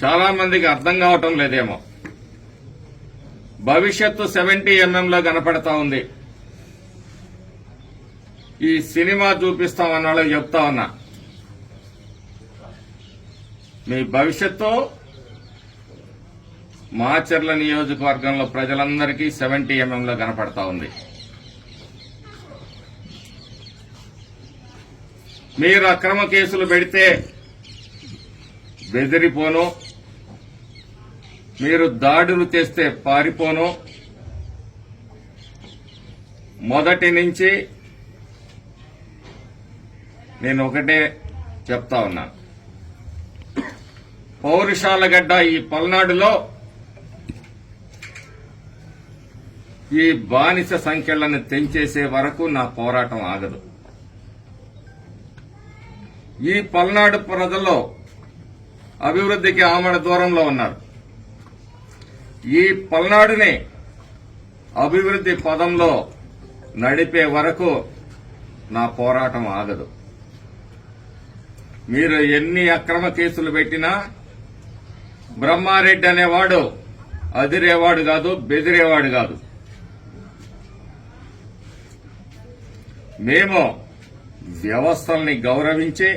చాలా మందికి అర్థం కావటం లేదేమో. భవిష్యత్తు సెవెంటీ ఎంఎంలో కనపడతా ఉంది. ఈ సినిమా చూపిస్తామన్న వాళ్ళకి చెప్తా ఉన్నా. మీ భవిష్యత్తు మాచర్ల నియోజకవర్గంలో ప్రజలందరికీ సెవెంటీ ఎంఎంలో కనపడతా ఉంది. మీరు అక్రమ కేసులు పెడితే బెదిరిపోను. మీరు దాడులు చేస్తే పారిపోను. మొదటి నుంచి నేను ఒకటే చెప్తా ఉన్నాను పౌరుషాలగడ్డ ఈ పల్నాడులో ఈ బానిస సంఖ్యలను తెంచేసే వరకు నా పోరాటం ఆగదు. ఈ పల్నాడు ప్రజల్లో అభివృద్ధికి ఆమడ దూరంలో ఉన్నారు. ఈ పల్నాడుని అభివృద్ధి పదంలో నడిపే వరకు నా పోరాటం ఆగదు. మీరు ఎన్ని అక్రమ కేసులు పెట్టినా బ్రహ్మారెడ్డి అనేవాడు అదిరేవాడు కాదు బెదిరేవాడు కాదు. మేము వ్యవస్థల్ని గౌరవించి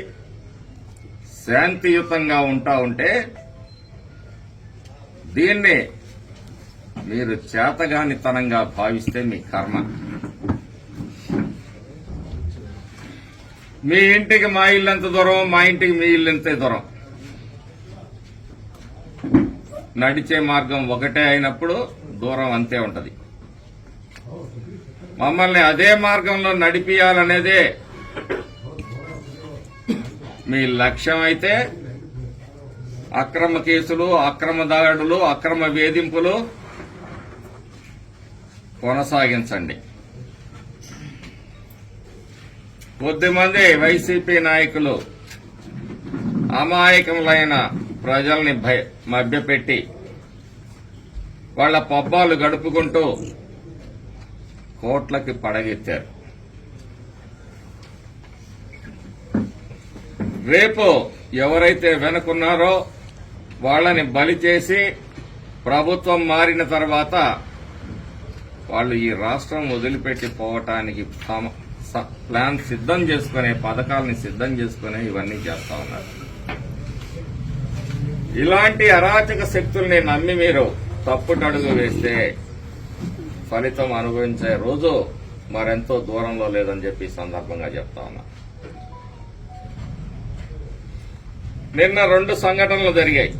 శాంతియుతంగా ఉంటా ఉంటే దీన్ని మీరు చేతగానితనంగా భావిస్తే మీ కర్మ. మీ ఇంటికి మా ఇల్లు ఎంత దూరం మా ఇంటికి మీ ఇల్లు ఎంత దూరం? నడిచే మార్గం ఒకటే అయినప్పుడు దూరం అంతే ఉంటది. మమ్మల్ని అదే మార్గంలో నడిపియాలనేదే మీ లక్ష్యం అయితే. అక్రమ కేసులు అక్రమ దాడులు అక్రమ వేధింపులు కొనసాగించండి. కొద్దిమంది వైసీపీ నాయకులు అమాయకములైన ప్రజల్ని మభ్యపెట్టి వాళ్ళ పబ్బాలు గడుపుకుంటూ కోట్లకి పడగెత్తారు. రేపు ఎవరైతే వెనుకున్నారో వాళ్ళని బలి చేసి ప్రభుత్వం మారిన తర్వాత వాళ్ళు ఈ రాష్ట్రం వదిలిపెట్టి పోవటానికి తమ ప్లాన్ సిద్ధం చేసుకునే పథకాలని సిద్ధం చేసుకునే ఇవన్నీ చేస్తా ఉన్నారు. ఇలాంటి అరాచక శక్తుల్ని నమ్మి మీరు తప్పుటడుగు వేస్తే ఫలితం అనుభవించే రోజు మరెంతో దూరంలో లేదని చెప్పి సందర్భంగా చెప్తా ఉన్నా. నిన్న రెండు సంఘటనలు జరిగాయి.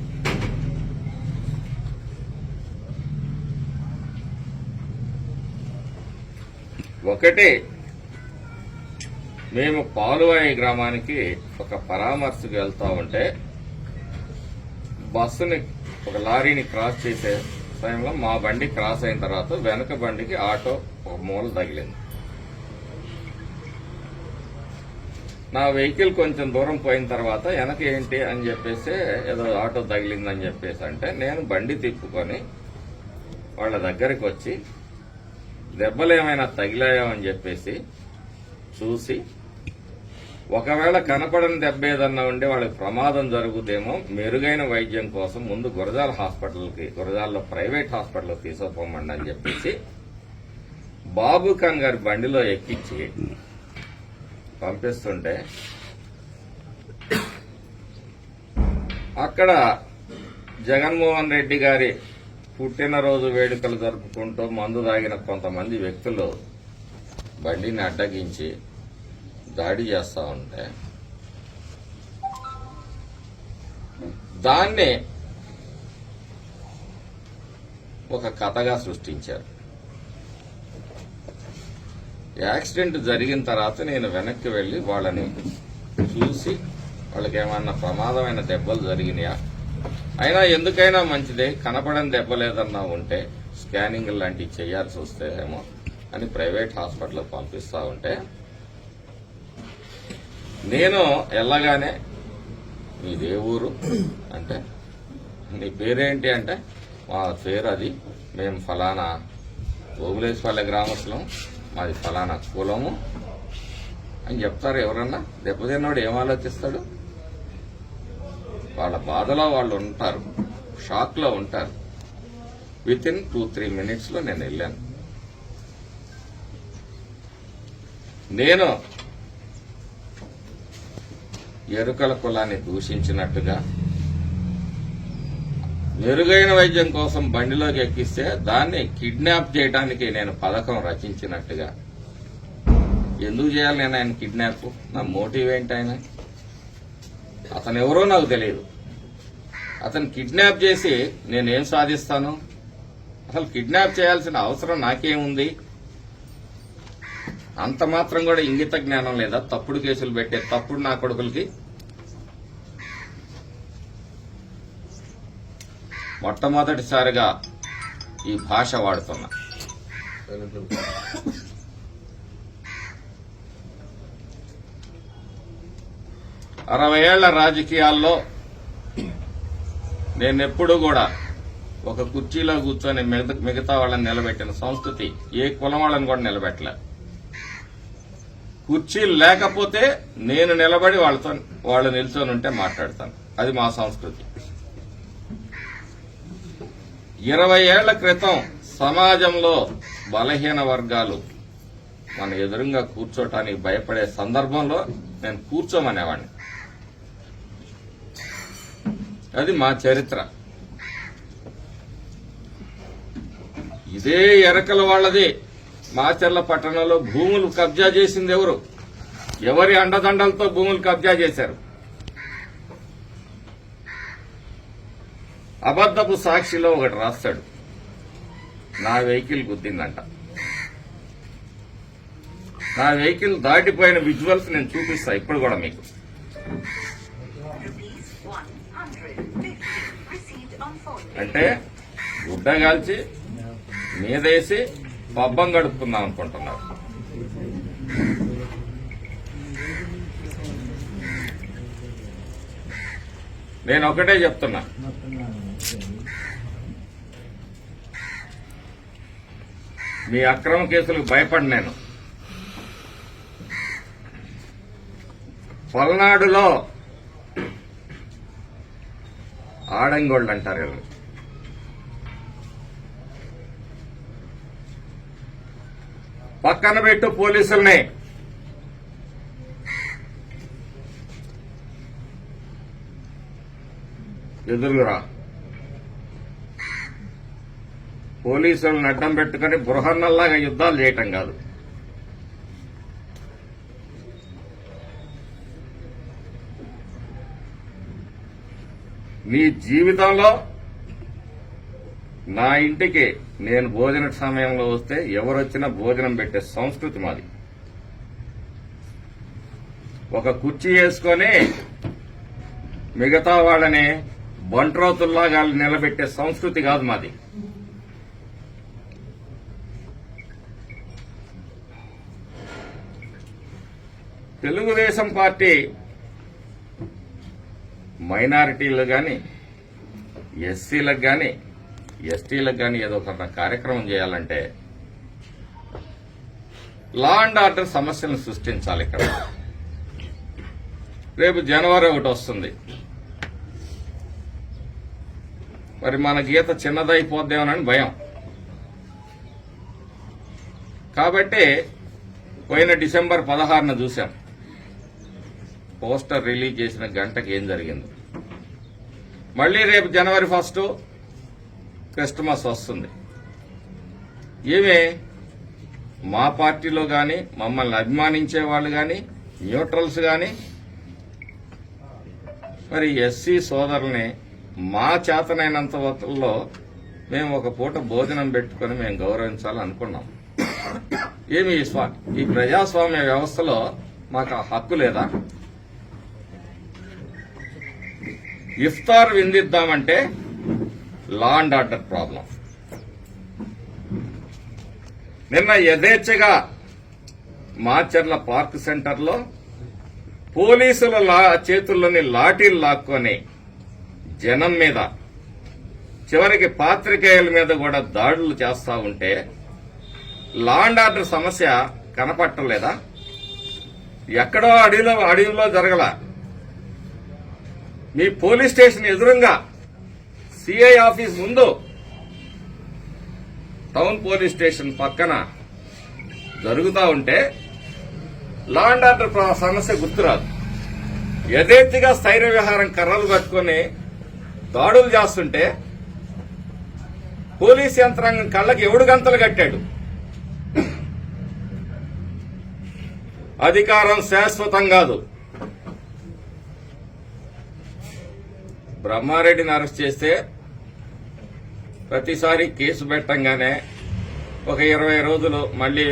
ఒకటి. మేము పాలువాయి గ్రామానికి ఒక పరామర్శకు వెళ్తా ఉంటే బస్సుని ఒక లారీని క్రాస్ చేసే సమయంలో మా బండి క్రాస్ అయిన తర్వాత వెనక బండికి ఆటో ఒక మూల తగిలింది. నా వెహికల్ కొంచెం దూరం పోయిన తర్వాత వెనక ఏంటి అని చెప్పేసి ఏదో ఆటో తగిలిందని చెప్పేసి అంటే నేను బండి తిప్పుకొని వాళ్ళ దగ్గరికి వచ్చి దెబ్బలు ఏమైనా తగిలాయో అని చెప్పేసి చూసి ఒకవేళ కనపడని దెబ్బ ఏదన్నా ఉంటే వాళ్ళకి ప్రమాదం జరుగుదేమో మెరుగైన వైద్యం కోసం ముందు గురజాల హాస్పిటల్కి గురజాల్లో ప్రైవేట్ హాస్పిటల్కి తీసుకుపోమండి అని చెప్పేసి బాబు ఖాన్ గారి బండిలో ఎక్కించి పంపిస్తుంటే అక్కడ జగన్మోహన్ రెడ్డి గారి పుట్టినరోజు వేడుకలు జరుపుకుంటూ మందు తాగిన కొంతమంది వ్యక్తులు బండిని అడ్డగించి దాడి చేస్తా ఉంటే దాన్ని ఒక కథగా సృష్టించారు. యాక్సిడెంట్ జరిగిన తర్వాత నేను వెనక్కి వెళ్ళి వాళ్ళని చూసి వాళ్ళకి ఏమన్నా ప్రమాదమైన దెబ్బలు జరిగినాయా? అయినా ఎందుకైనా మంచిదే. కనపడని దెబ్బ లేదన్నా ఉంటే స్కానింగ్ లాంటివి చేయాల్సి వస్తే ఏమో అని ప్రైవేట్ హాస్పిటల్కి పంపిస్తా ఉంటే నేను వెళ్ళగానే మీదే ఊరు అంటే నీ పేరేంటి అంటే మా పేరు అది. మేము ఫలానా ఓబులేశ్వరపల్లె గ్రామస్తులం. మాది ఫలానా కులము అని చెప్తారు ఎవరన్నా. దెబ్బతిన్నాడు ఏం ఆలోచిస్తాడు? వాళ్ళ బాధలో వాళ్ళు ఉంటారు. షాక్లో ఉంటారు. విత్ ఇన్ టూ త్రీ మినిట్స్లో నేను వెళ్ళాను. నేను ఎరుకల కులాన్ని దూషించినట్టుగా మెరుగైన వైద్యం కోసం బండిలోకి ఎక్కిస్తే దాన్ని కిడ్నాప్ చేయడానికి నేను పథకం రచించినట్టుగా. ఎందుకు చేయాలి నేను ఆయన కిడ్నాప్? నా మోటివ్ ఏంటి ఆయన? అతను ఎవరో నాకు తెలియదు. అతను కిడ్నాప్ చేసి నేనేం సాధిస్తాను? అసలు కిడ్నాప్ చేయాల్సిన అవసరం నాకేముంది? అంత మాత్రం కూడా ఇంగిత జ్ఞానం లేదా తప్పుడు కేసులు పెట్టే తప్పుడు నా కొడుకులకి? మొట్టమొదటిసారిగా ఈ భాష వాడుతున్నా. అరవై ఏళ్ళ రాజకీయాల్లో నేను ఎప్పుడూ కూడా ఒక కుర్చీలో కూర్చొని మిగతా- మిగతా వాళ్ళని నిలబెట్టిన సంస్కృతి ఏ కులం వాళ్ళని కూడా నిలబెట్టలే. కుర్చీలు లేకపోతే నేను నిలబడి వాళ్ళతో వాళ్ళు నిల్చొని ఉంటే మాట్లాడతాను. అది మా సంస్కృతి. ఇరవై ఏళ్ళ క్రితం సమాజంలో బలహీన వర్గాలు మన ఎదురుగా కూర్చోటానికి భయపడే సందర్భంలో నేను కూర్చోమనేవాడిని అది మా చరిత్ర. ఇదే ఎరకల వాళ్ళది. మాచర్ల పట్టణంలో భూములు కబ్జా చేసింది ఎవరు? ఎవరి అండదండలతో భూములు కబ్జా చేశారు? అబద్ధపు సాక్షిలో ఒకటి రాస్తాడు. నా వెహికల్ గుద్దిందంట. నా వెహికల్ దాటిపోయిన విజువల్స్ నేను చూపిస్తా ఇప్పుడు కూడా మీకు. అంటే గుడ్డ కాల్చి మీదేసి పబ్బం గడుపుకుందాం అనుకుంటున్నారు. నేను ఒకటే చెప్తున్నా. మీ అక్రమ కేసులకు భయపడి నేను. పల్నాడులో ఆడంగోళ్ళు అంటారు వీళ్ళు పక్కన పెట్టు పోలీసుల్ని. ఎదురురా. పోలీసులను అడ్డం పెట్టుకుని బృహన్నల్లాగా యుద్ధాలు చేయటం కాదు. నీ జీవితంలో నా ఇంటికి నేను భోజన సమయంలో వస్తే ఎవరొచ్చినా భోజనం పెట్టే సంస్కృతి మాది. ఒక కుర్చీ వేసుకొని మిగతా వాళ్ళని బంట్రోతుల్లాగా నిలబెట్టే సంస్కృతి కాదు మాది. తెలుగుదేశం పార్టీ మైనారిటీలు కానీ ఎస్సీలకు కానీ ఎస్టీలకు కానీ ఏదో ఒక కార్యక్రమం చేయాలంటే లా అండ్ ఆర్డర్ సమస్యలను సృష్టించాలి ఇక్కడ. రేపు జనవరి ఒకటి వస్తుంది. మరి మన గీత చిన్నదైపోద్దేమోనని భయం. కాబట్టి పోయిన డిసెంబర్ పదహారున చూశాం. పోస్టర్ రిలీజ్ చేసిన గంటకి ఏం జరిగింది? మళ్ళీ రేపు జనవరి ఫస్ట్ క్రిస్టమస్ వస్తుంది. ఏమే? మా పార్టీలో కానీ మమ్మల్ని అభిమానించే వాళ్ళు కానీ న్యూట్రల్స్ కానీ మరి ఎస్సీ సోదరుల్ని మా చేతనైనంత వతల్లో మేము ఒక పూట భోజనం పెట్టుకొని మేము గౌరవించాలని అనుకున్నాం ఏమి ఈ స్వా ఈ ప్రజాస్వామ్య వ్యవస్థలో మాకు హక్కు లేదా? ఇఫ్తార్ విందిద్దామంటే లా అండ్ ఆర్డర్ ప్రాబ్లం నిన్న యథేచ్ఛగా మాచర్ల పార్క్ సెంటర్లో పోలీసుల లా చేతుల్లోని లాఠీలు లాక్కొని జనం మీద చివరికి పాత్రికేయుల మీద కూడా దాడులు చేస్తూ ఉంటే లా అండ్ ఆర్డర్ సమస్య కనపట్టలేదా? ఎక్కడో అడవిలో అడవిలో జరగల. మీ పోలీస్ స్టేషన్ ఎదురుగా సిఐ ఆఫీస్ ముందు టౌన్ పోలీస్ స్టేషన్ పక్కన జరుగుతూ ఉంటే లా అండ్ ఆర్డర్ సమస్య గుర్తురాదు. యథేచ్ఛగా స్థైర్య విహారం కర్రలు పట్టుకొని దాడులు చేస్తుంటే పోలీస్ యంత్రాంగం కళ్ళకి ఎవడు గంతలు కట్టాడు? అధికారం శాశ్వతం కాదు. బ్రహ్మారెడ్డిని అరెస్ట్ చేస్తే ప్రతిసారి కేసు పెట్టంగానే ఒక ఇరవై రోజులు మళ్ళీ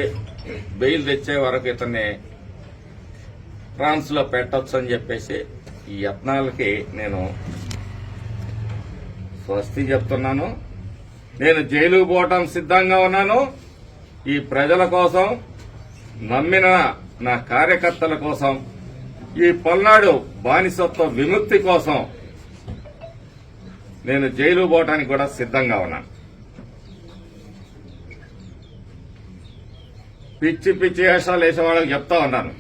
బెయిల్ తెచ్చే వరకు ఇతన్ని ఫ్రాన్స్లో అని చెప్పేసి ఈ యత్నాలకి నేను స్వస్తి చెప్తున్నాను. నేను జైలుకు పోవటం సిద్ధంగా ఉన్నాను. ఈ ప్రజల కోసం నమ్మిన నా కార్యకర్తల కోసం ఈ పల్నాడు బానిసత్వ విముక్తి కోసం నేను జైలు పోవటానికి కూడా సిద్ధంగా ఉన్నాను. పిచ్చి పిచ్చి వేషాలు వేసేవాళ్ళకి చెప్తా ఉన్నాను.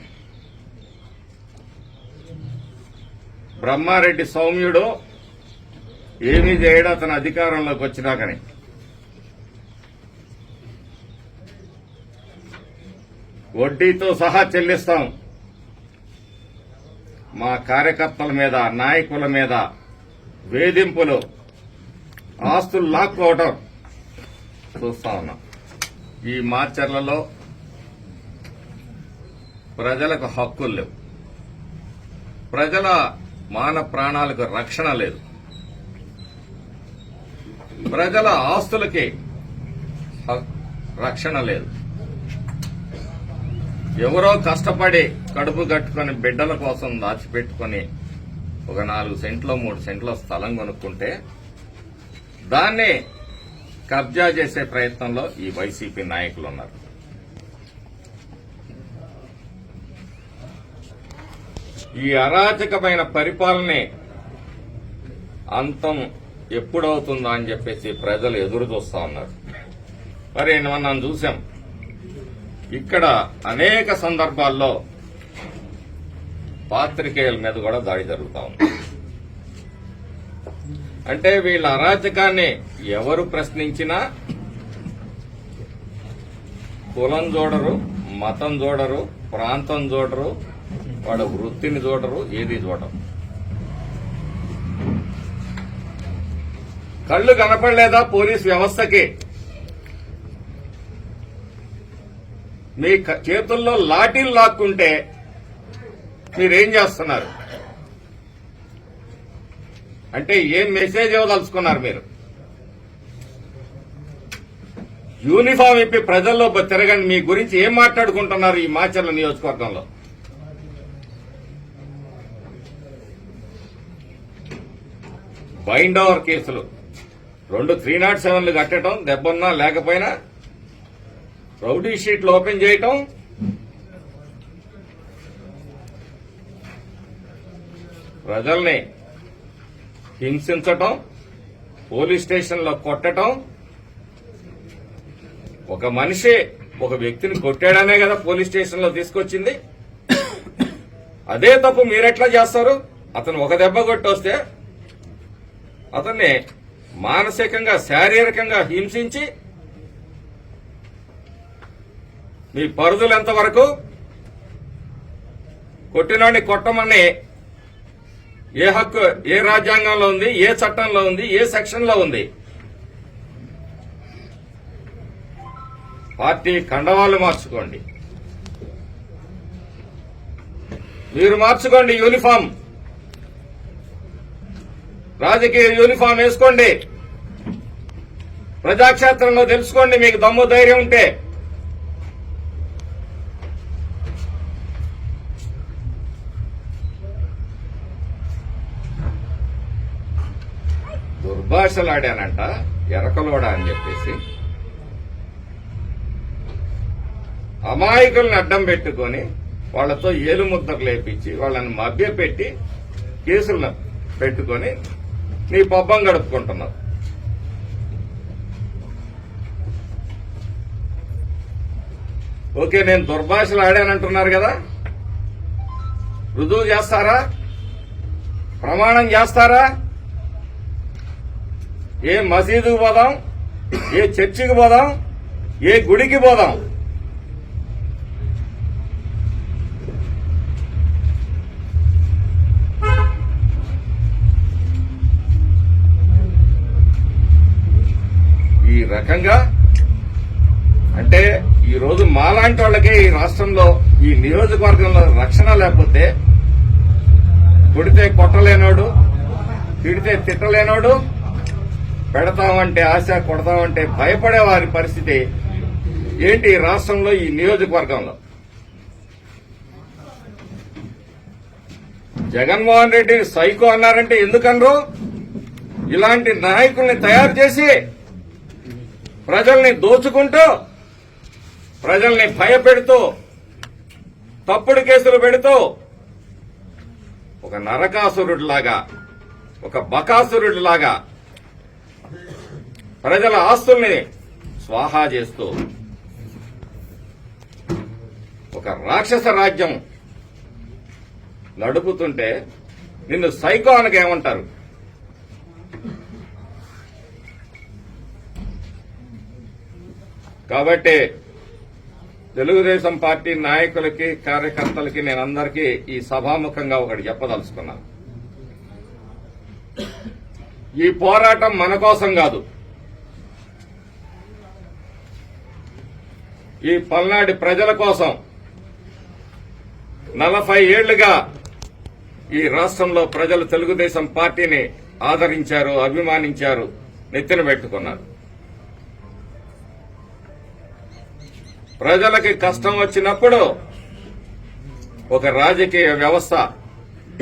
బ్రహ్మారెడ్డి సౌమ్యుడు ఏమీ చేయడు అతను అధికారంలోకి వచ్చినాకని వడ్డీతో సహా చెల్లిస్తాం. మా కార్యకర్తల మీద నాయకుల మీద వేధింపులు ఆస్తులు లాక్కోవటం. చూస్తా ఉన్నాం. ఈ మార్చర్లలో ప్రజలకు హక్కులు లేవు. ప్రజల మాన ప్రాణాలకు రక్షణ లేదు. ప్రజల ఆస్తులకి రక్షణ లేదు. ఎవరో కష్టపడి కడుపు కట్టుకొని బిడ్డల కోసం దాచిపెట్టుకుని ఒక నాలుగు సెంట్లో మూడు సెంట్ల స్థలం కొనుక్కుంటే దాన్ని కబ్జా చేసే ప్రయత్నంలో ఈ వైసీపీ నాయకులు ఉన్నారు ఈ అరాచకమైన పరిపాలనే అంతం ఎప్పుడవుతుందా అని చెప్పేసి ప్రజలు ఎదురు చూస్తా ఉన్నారు. మరి మనం చూసాం. ఇక్కడ అనేక సందర్భాల్లో పాత్రికేయుల మీద కూడా దాడి జరుగుతూ ఉంది. అంటే వీళ్ళ అరాచకాన్ని ఎవరు ప్రశ్నించినా కులం చూడరు మతం చూడరు ప్రాంతం చూడరు వాళ్ళ వృత్తిని చూడరు ఏది చూడరు. కళ్ళు కనపడలేదా పోలీస్ వ్యవస్థకి? మీ చేతుల్లో లాఠీలు లాక్కుంటే మీరేం చేస్తున్నారు? అంటే ఏం మెసేజ్ ఇవ్వదలుచుకున్నారు మీరు? యూనిఫామ్ ఇప్పి ప్రజల్లో తిరగండి. మీ గురించి ఏం మాట్లాడుకుంటున్నారు ఈ మాచర్ల నియోజకవర్గంలో? బైండ్ ఓవర్ కేసులు. రెండు త్రీ నాట్ సెవెన్లు కట్టడం దెబ్బన్నా లేకపోయినా రౌడీ షీట్లు ఓపెన్ చేయటం. ప్రజల్ని హింసించటం పోలీస్ స్టేషన్లో కొట్టటం. ఒక మనిషి ఒక వ్యక్తిని కొట్టాడనే కదా పోలీస్ స్టేషన్లో తీసుకొచ్చింది. అదే తప్పు మీరెట్లా చేస్తారు? అతను ఒక దెబ్బ కొట్టొస్తే అతన్ని మానసికంగా శారీరకంగా హింసించి మీ పరిధులు ఎంతవరకు? కొట్టినోడిని కొట్టమని ఏ హక్కు ఏ రాజ్యాంగంలో ఉంది ఏ చట్టంలో ఉంది ఏ సెక్షన్లో ఉంది? పార్టీ కండవాళ్ళు మార్చుకోండి. మీరు మార్చుకోండి యూనిఫామ్. రాజకీయ యూనిఫామ్ వేసుకోండి. ప్రజాక్షేత్రంలో తెలుసుకోండి మీకు దమ్ము ధైర్యం ఉంటే. దుర్భాషలాడానంట ఎరకలోడా అని చెప్పేసి. అమాయకుల్ని అడ్డం పెట్టుకొని వాళ్ళతో ఏలు ముద్దకు లేపించి వాళ్ళని మభ్యపెట్టి కేసులను పెట్టుకొని నీ పబ్బం గడుపుకుంటున్నావు ఓకే నేను దుర్భాషలు ఆడానంటున్నారు కదా? రుజువు చేస్తారా? ప్రమాణం చేస్తారా? ఏ మసీదుకు పోదాం ఏ చర్చికి పోదాం ఏ గుడికి పోదాం. ఈ రకంగా అంటే ఈ రోజు మాలాంటి వాళ్ళకి ఈ రాష్ట్రంలో ఈ నియోజకవర్గంలో రక్షణ లేకపోతే కొడితే కొట్టలేనోడు తిడితే తిట్టలేనోడు పెడతామంటే ఆశ కొడతామంటే భయపడే వారి పరిస్థితి ఏంటి రాష్ట్రంలో ఈ నియోజకవర్గంలో? జగన్మోహన్ రెడ్డిని సైకో అన్నారంటే ఎందుకనరు? ఇలాంటి నాయకుల్ని తయారు చేసి ప్రజల్ని దోచుకుంటూ ప్రజల్ని భయపెడుతూ తప్పుడు కేసులు పెడుతూ ఒక నరకాసురుడిలాగా ఒక బకాసురుడిలాగా ప్రజల ఆస్తుల్ని స్వాహా చేస్తూ ఒక రాక్షస రాజ్యం నడుపుతుంటే నిన్ను సైకో అనకేమంటారు కాబట్టి తెలుగుదేశం పార్టీ నాయకులకి కార్యకర్తలకి నేను అందరికీ ఈ సభాముఖంగా ఒకటి చెప్పదలుచుకున్నాను. ఈ పోరాటం మన కోసం కాదు. ఈ పల్నాడి ప్రజల కోసం నలభై ఏళ్ళుగా ఈ రాష్ట్రంలో ప్రజలు తెలుగుదేశం పార్టీని ఆదరించారు అభిమానించారు నెత్తిన పెట్టుకున్నారు. ప్రజలకి కష్టం వచ్చినప్పుడు ఒక రాజకీయ వ్యవస్థ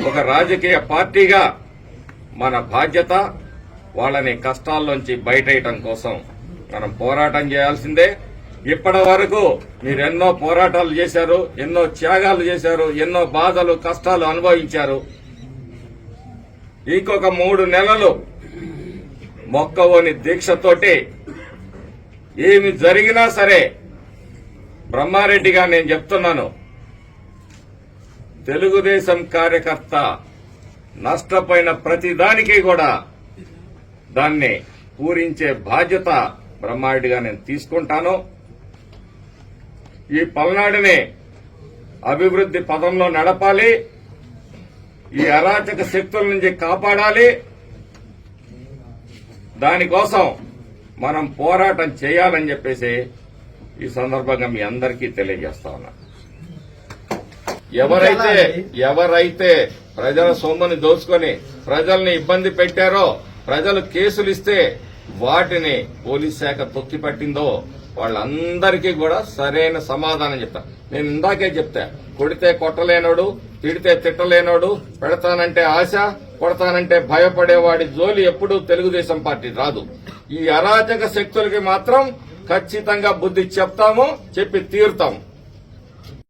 ఒక రాజకీయ పార్టీగా మన బాధ్యత వాళ్ళని కష్టాల్లోంచి బయటేయటం కోసం మనం పోరాటం చేయాల్సిందే. ఇప్పటి వరకు మీరు ఎన్నో పోరాటాలు చేశారు ఎన్నో త్యాగాలు చేశారు ఎన్నో బాధలు కష్టాలు అనుభవించారు. ఇంకొక మూడు నెలలు మొక్కవోని దీక్షతోటి ఏమి జరిగినా సరే బ్రహ్మారెడ్డిగా నేను చెప్తున్నాను. తెలుగుదేశం కార్యకర్త నష్టపోయిన ప్రతి దానికి కూడా దాన్ని పూరించే బాధ్యత బ్రహ్మారెడ్డిగా నేను తీసుకుంటాను. ఈ పల్నాడుని అభివృద్ధి పదంలో నడపాలి. ఈ అరాచక శక్తుల నుంచి కాపాడాలి. దానికోసం మనం పోరాటం చేయాలని చెప్పేసి ఈ సందర్భంగా మీ అందరికీ తెలియజేస్తా ఉన్నా. ఎవరైతే ఎవరైతే ప్రజల సొమ్ముని దోచుకొని ప్రజల్ని ఇబ్బంది పెట్టారో ప్రజలు కేసులు ఇస్తే వాటిని పోలీస్ శాఖ తొక్కి పట్టిందో వాళ్ళందరికీ కూడా సరైన సమాధానం చెప్తా. నేను ఇందాకే చెప్తా కొడితే కొట్టలేనోడు తిడితే తిట్టలేనోడు పెడతానంటే ఆశ కొడతానంటే భయపడేవాడి జోలి ఎప్పుడూ తెలుగుదేశం పార్టీ రాదు. ఈ అరాచక శక్తులకి మాత్రం ఖచ్చితంగా బుద్ధి చెప్తాము చెప్పి తీరుతాము.